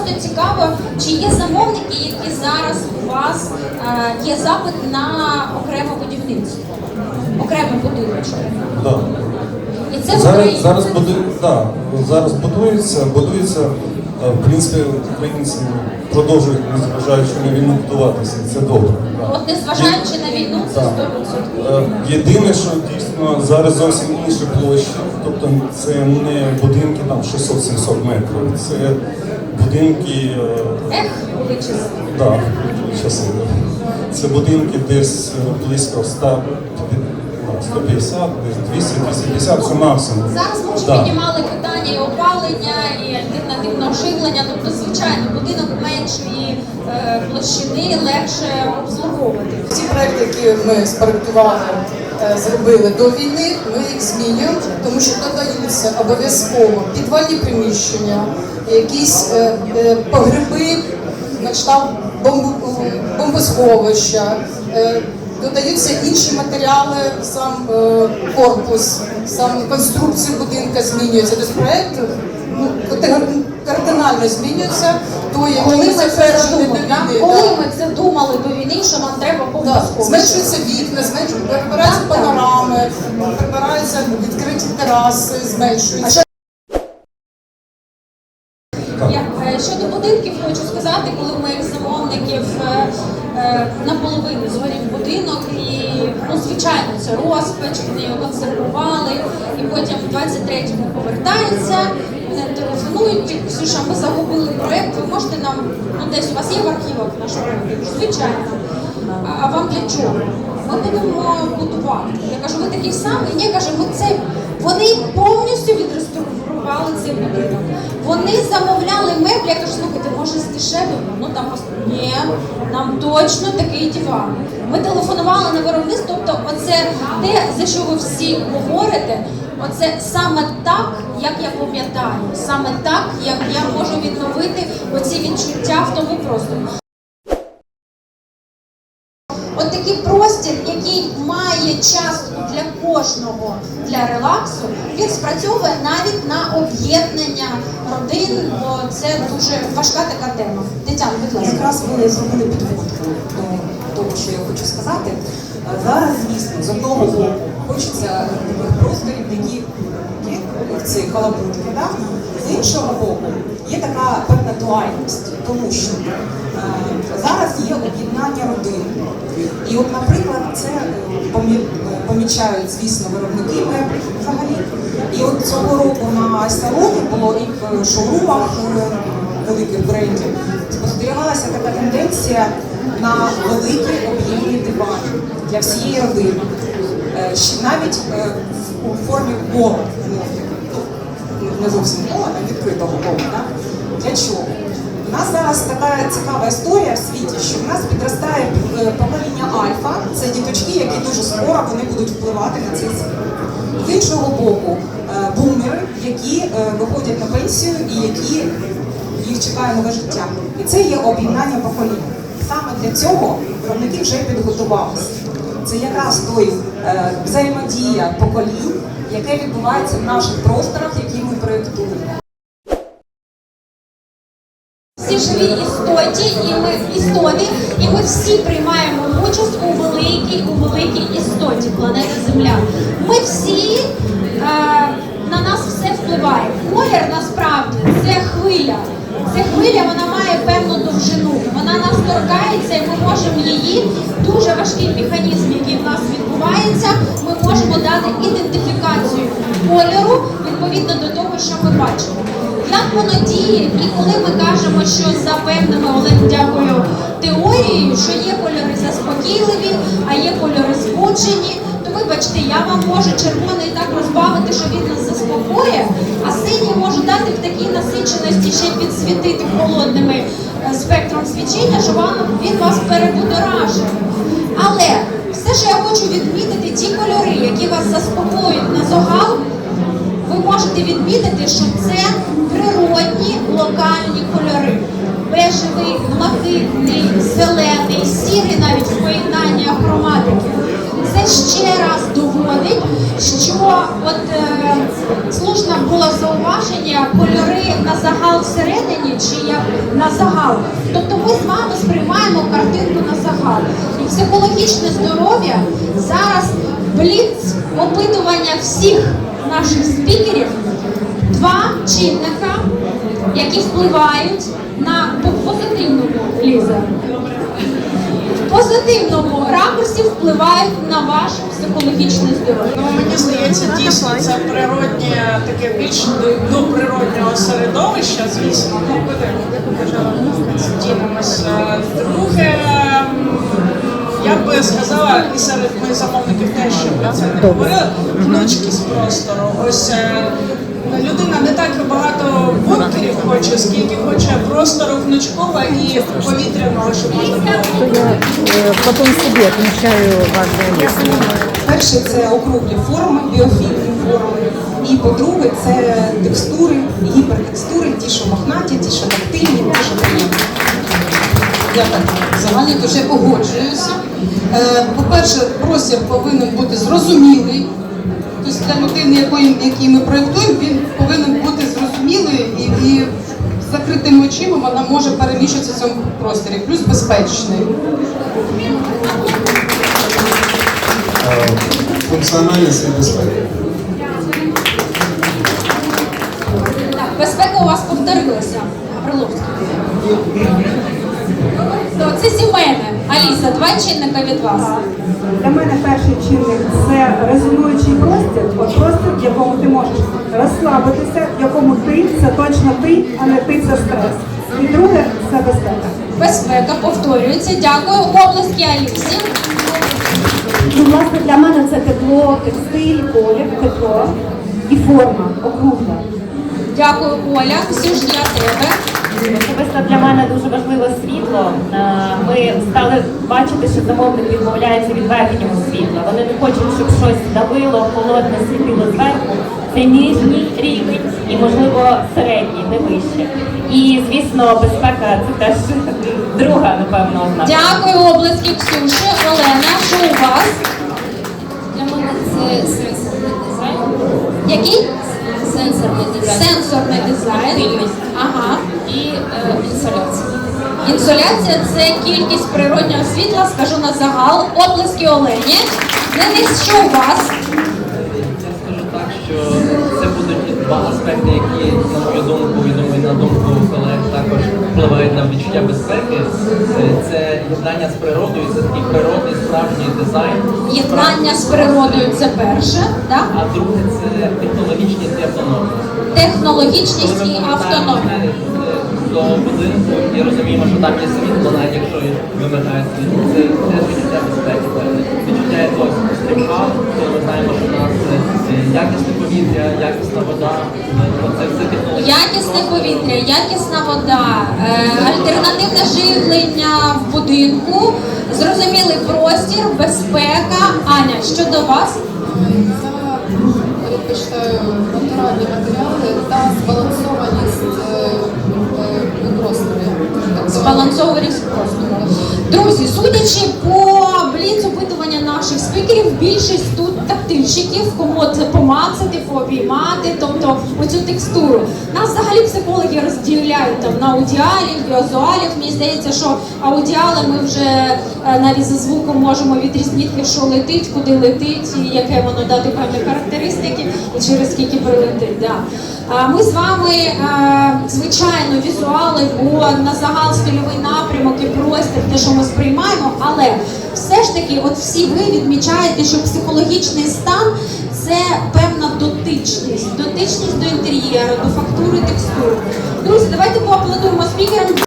просто цікаво, чи є замовники, які зараз у вас е, є запит на окреме будівництво, окреме будиночок. Да. І це Зараз, Україні. зараз, буду, да, зараз будується, будується, е, в принципі, українці продовжують, незважаючи на війну, будуватися. Це добре. От незважаючи на війну, це Так. 100%. Е, Єдине, що дійсно зараз зовсім інші площі, тобто це не будинки там 600-700 метрів, це будинки, е, Ех, були часи. да, часи. Це будинки десь е, близько 100, да, 150, десь 200-250, це максимум. Зараз ми вже піднімали питання і опалення, живлення. Тобто, звичайно, будинок меншої е, площини легше обслуговувати. Ті проекти, які ми спроектували, е, зробили до війни, ми їх змінюємо, тому що додаються обов'язково підвальні приміщення, якісь е, погреби, на кшталт бомбосховища. Додаються інші матеріали, сам е, корпус, сам конструкція будинка змінюється. Тобто проект ну, кардинально змінюється. То, який Коли ми це війни, коли ми це думали до війни, що нам треба бомбосховище? зменшуються вікна, зменшуються, прибираються панорами, прибираються відкриті тераси, зменшуються. Е, щодо будинків хочу сказати, коли у моїх замовників е, е, наполовину згорів будинок, і ну, звичайно, це розпач, вони його консервували, і потім в 23-му повертаються, вони телефонують, Ксюша, ми загубили проєкт, ви можете нам, ну десь у вас є в архівах наш проєкт? Звичайно. А, вам для чого? Ми будемо будувати. Я кажу, ви такий самий? Ні, каже, ми це. Вони повністю відреставрували цей будинок. Вони замовляли меблі. Я кажу, слухайте, може з дешевим? Ну там ні, нам точно такий диван. Ми телефонували на виробництво, тобто оце те, за що ви всі говорите. Оце саме так, як я пам'ятаю, саме так, як я можу відновити оці відчуття в тому просторі. От такий простір, який має частку для кожного для релаксу, він спрацьовує навіть на об'єднання родин, бо це дуже важка така тема. Тетяна, будь ласка. Якраз ви зробили підводку до того, що я хочу сказати. Зараз, звісно, з одного боку хочеться таких просторів, які халабутки, да? з іншого боку є така певна дуальність, тому що е, зараз є об'єднання родин. І от, наприклад, це е, помі- помічають, звісно, виробники меблів взагалі. І от цього року на салоні було і в шоурумах е, великих брендів спостерігалася така тенденція на великі об'ємні дивани для всієї родини. Е, Навіть у формі кола, ну, не зовсім кола, а відкритого кола. Для чого? У нас зараз така цікава історія в світі, що в нас підростає е, покоління альфа, це діточки, які дуже скоро вони будуть впливати на цей світ. З іншого боку, е, бумери, які е, виходять на пенсію і які їх чекає нове життя. І це є об'єднання поколінь. Саме для цього виробники вже підготувалися. Це якраз той взаємодія поколінь, яке відбувається в наших просторах, які ми проєктуємо. Всі живі істоті, і ми істоти, і ми всі приймаємо участь у великій, у великій істоті планети Земля. Ми всі е, на нас все впливає. Колір насправді це хвиля. Це хвиля, вона має певну довжину. Вона нас торкається, і ми можемо її дуже важкий механізм, який в нас відбувається. Ми можемо дати ідентифікацію кольору відповідно до того, що ми бачимо. Як воно діє, і коли ми кажемо, що за певними Олег, дякую теорією, що є кольори заспокійливі, а є кольори збуджені, то вибачте, я вам можу червоний так розбавити, що він нас заспокоює, а синій можу дати в такій насиченості ще підсвітити холодними е, спектром свічення, що вам він вас перебудоражить. Але все, що я хочу відмітити, ті кольори, які вас заспокоюють на зогал, ви можете відмітити, що це природні локальні кольори. Бежевий, блакитний, зелений, сірий навіть в поєднанні хроматики. Це ще раз доводить, що от е, слушно було зауваження кольори на загал всередині чи як на загал. Тобто ми з вами сприймаємо картинку на загал. І психологічне здоров'я зараз бліц опитування всіх наших спікерів два чинника, які впливають на позитивному Ліза. В позитивному ракурсі впливають на ваше психологічне здоров'я. Ну, мені здається, дійсно це природнє, таке більш до, природнього середовища, звісно. Ну, куди дінемось. Друге, я би сказала, і серед моїх замовників теж ще про це не говорили, гнучкість простору. Ось е, людина не так багато бункерів хоче, скільки хоче простору гнучкого і повітряного, щоб можна було. Э, Потом себе отмечаю важное место. Перше це округлі форми, біофільні форми. І по-друге, це текстури, гіпертекстури, ті, що мохнаті, ті, що тактильні, ті, що приємні. Я так взагалі дуже погоджуюся. Е, По-перше, простір повинен бути зрозумілий. Тобто для людини, якої, який ми проєктуємо, він повинен бути зрозумілий і, і з закритими очима вона може переміщуватися в цьому просторі. Плюс безпечний. Е, Функціональність і безпека. Так, безпека у вас повторилася, Орловський. То це сімейне. Аліса, два чинника від вас. Для мене чинник це резонуючий простір, от простір, в якому ти можеш розслабитися, в якому ти це точно ти, а не ти це стрес. І друге це безпека. Безпека повторюється. Дякую. Обласки Алісі. Ну, власне, для мене це тепло, текстиль, колір, тепло і форма округла. Дякую, Оля. Ксюш, для тебе. Особисто для мене дуже важливо світло. Е, Ми стали бачити, що замовник відмовляється від верхнього світла. Вони не хочуть, щоб щось давило, холодне світило зверху. Це нижній рівень і, можливо, середній, не вище. І, звісно, безпека це теж друга, напевно, ознака. Дякую, обласки Ксюші. Олена, що у вас? Для мене це сенсорний дизайн. Який? Сенсорний дизайн. Сенсорний дизайн. Ага. Інсоляція. Це кількість природнього світла, скажу на загал. Оплески Олені. Денис, що у вас? Я скажу так, що це будуть два аспекти, які, на мою думку, і думаю, на думку колег також впливають на відчуття безпеки. Е, Це єднання з природою, це такий природний справжній дизайн. Єднання з природою це перше, так? А друге це технологічність і автономність. Технологічність і повертаємося до будинку і розуміємо, що там є світло, навіть якщо вимикає світло, це теж відчуття безпеки. Відчуття якогось тепла, коли ми знаємо, що в нас е, якісне повітря, якісна вода, це все. Якісне повітря, якісна вода, е, альтернативне живлення в будинку, зрозумілий простір, безпека. Аня, що до вас? Я предпочитаю натуральні матеріали та збалансованість Збалансованість простору. Друзі, судячи по бліц опитування наших спікерів, більшість тут тактильщиків, кому це помацати, пообіймати, тобто оцю текстуру. Нас взагалі психологи розділяють там на аудіалів, візуалів. Мені здається, що аудіали ми вже е, навіть за звуком можемо відрізнити, що летить, куди летить, і яке воно дати певні характеристики, і через скільки прилетить. Да. Ми з вами, е, звичайно, візуали, бо на загал стильовий напрямок і простір, те, що ми сприймаємо, але все ж таки, от всі ви відмічаєте, що психологічний стан це певна дотичність, дотичність до інтер'єру, до фактури, текстури. Друзі, давайте поаплодуємо спікерам.